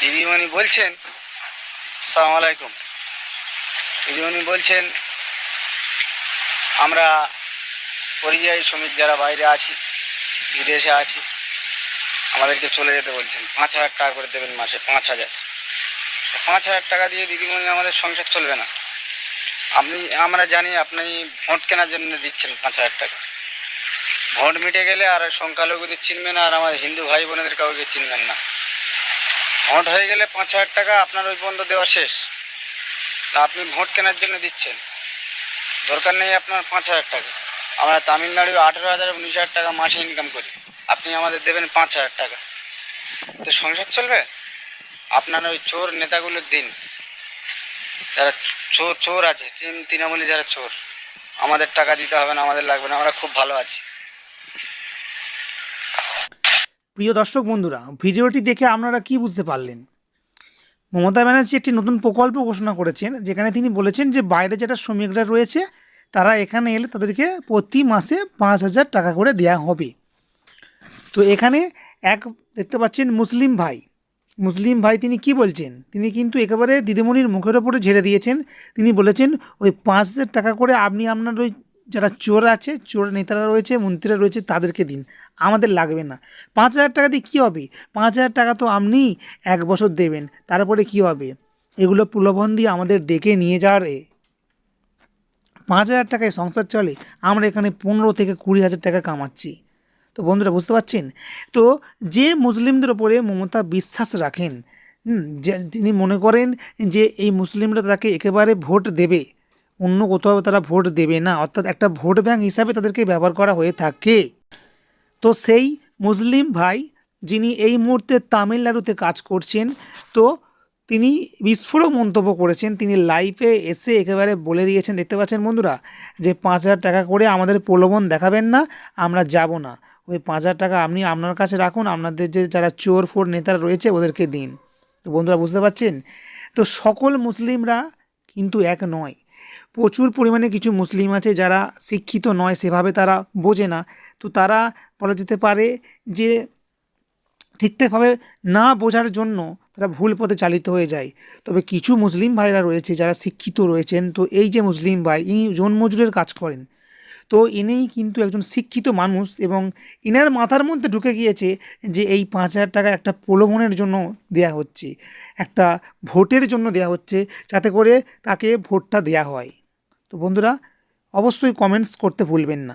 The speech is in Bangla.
দিদিমণি বলছেন সালাম আলাইকুম। দিদিমণি বলছেন, আমরা পরিযায়ী শ্রমিক যারা বাইরে আছি, বিদেশে আছি, আমাদেরকে চলে যেতে বলছেন। পাঁচ হাজার টাকা করে দেবেন মাসে, পাঁচ হাজার। পাঁচ হাজার টাকা দিয়ে দিদিমণি আমাদের সংসার চলবে না। আপনি, আমরা জানি আপনি ভোট কেনার জন্য দিচ্ছেন পাঁচ হাজার টাকা। ভোট মিটে গেলে আর সংখ্যালঘুদের চিনবেন আর আমার হিন্দু ভাই বোনেদের কাউকে চিনবেন না। ভোট হয়ে গেলে পাঁচ হাজার টাকা আপনার ওই পর্যন্ত দেওয়া শেষ। আপনি ভোট কেনার জন্য দিচ্ছেন। দরকার নেই আপনার পাঁচ হাজার টাকা। আমরা তামিলনাড়ু আঠেরো হাজার, উনিশ হাজার টাকা মাসে ইনকাম করি। আপনি আমাদের দেবেন পাঁচ হাজার টাকা। তো সংসার চলবে? আপনার ওই চোর নেতাগুলোর দিন। যারা চোর চোর আছে তৃণ- তৃণমূলী যারা চোর, আমাদের টাকা দিতে হবে না, আমাদের লাগবে না, আমরা খুব ভালো আছি। প্রিয় দর্শক বন্ধুরা, ভিডিওটি দেখে আপনারা কি বুঝতে পারলেন? মমতা ব্যানার্জি একটি নতুন প্রকল্প ঘোষণা করেছেন, যেখানে তিনি বলেছেন যে বাইরে যেটা শ্রমিকরা রয়েছে, তারা এখানে এলে তাদেরকে প্রতি মাসে পাঁচ হাজার টাকা করে দেওয়া হবে। তো এখানে এক দেখতে পাচ্ছেন মুসলিম ভাই। মুসলিম ভাই তিনি কি বলছেন? তিনি কিন্তু একেবারে দিদিমণির মুখের ওপরে ঝেড়ে দিয়েছেন। তিনি বলেছেন, ওই পাঁচ হাজার টাকা করে আপনি আপনার ওই যারা চোর আছে, চোর নেতারা রয়েছে, মন্ত্রীরা রয়েছে, তাদেরকে দিন। আমাদের লাগবে না। পাঁচ হাজার টাকা দিয়ে কী হবে? পাঁচ হাজার টাকা তো আপনি এক বছর দেবেন। তারপরে কি হবে? এগুলো প্রলোভন দিয়ে আমাদের ডেকে নিয়ে যাওয়ার এ। পাঁচ হাজার টাকায় সংসার চলে। আমরা এখানে পনেরো থেকে কুড়ি হাজার টাকা কামাচ্ছি। তো বন্ধুরা, বুঝতে পারছেন? তো যে মুসলিমদের ওপরে মমতা বিশ্বাস রাখেন যে তিনি মনে করেন যে এই মুসলিমরা তাকে একেবারে ভোট দেবে অন্য কোথাও তারা ভোট দেবে না। অর্থাৎ একটা ভোট ব্যাংক হিসাবে তাদেরকে ব্যবহার করা হয়ে থাকে। তো সেই মুসলিম ভাই যিনি এই মুহূর্তে তামিলনাড়ুতে কাজ করছেন, তো তিনি বিস্ফোরক মন্তব্য করেছেন। তিনি লাইভে এসে একেবারে বলে দিয়েছেন, দেখতে পাচ্ছেন বন্ধুরা, যে পাঁচ হাজার টাকা করে আমাদের প্রলোভন দেখাবেন না, আমরা যাব না। ওই পাঁচ হাজার টাকা আপনি আপনার কাছে রাখুন, আপনাদের যে যারা চোর ফোর নেতারা রয়েছে ওদেরকে দিন। তো বন্ধুরা, বুঝতে পারছেন? তো সকল মুসলিমরা কিন্তু এক নয়। প্রচুর পরিমাণে কিছু মুসলিম আছে যারা শিক্ষিত নয়, সেভাবে তারা বোঝে না। তো তারা বলা যেতে পারে যে ঠিকঠাকভাবে না বোঝার জন্য তারা ভুল পথে চালিত হয়ে যায়। তবে কিছু মুসলিম ভাইরা রয়েছে যারা শিক্ষিত রয়েছেন। তো এই যে মুসলিম ভাই, ইনি জন্মজুরের কাজ করেন। তো এনেই কিন্তু একজন শিক্ষিত মানুষ এবং এনার মাথার মধ্যে ঢুকে গিয়েছে যে এই পাঁচ হাজার টাকা একটা প্রলোভনের জন্য দেয়া হচ্ছে, একটা ভোটের জন্য দেয়া হচ্ছে যাতে করে তাকে ভোটটা দেয়া হয়। তো বন্ধুরা, অবশ্যই কমেন্টস করতে ভুলবেন না।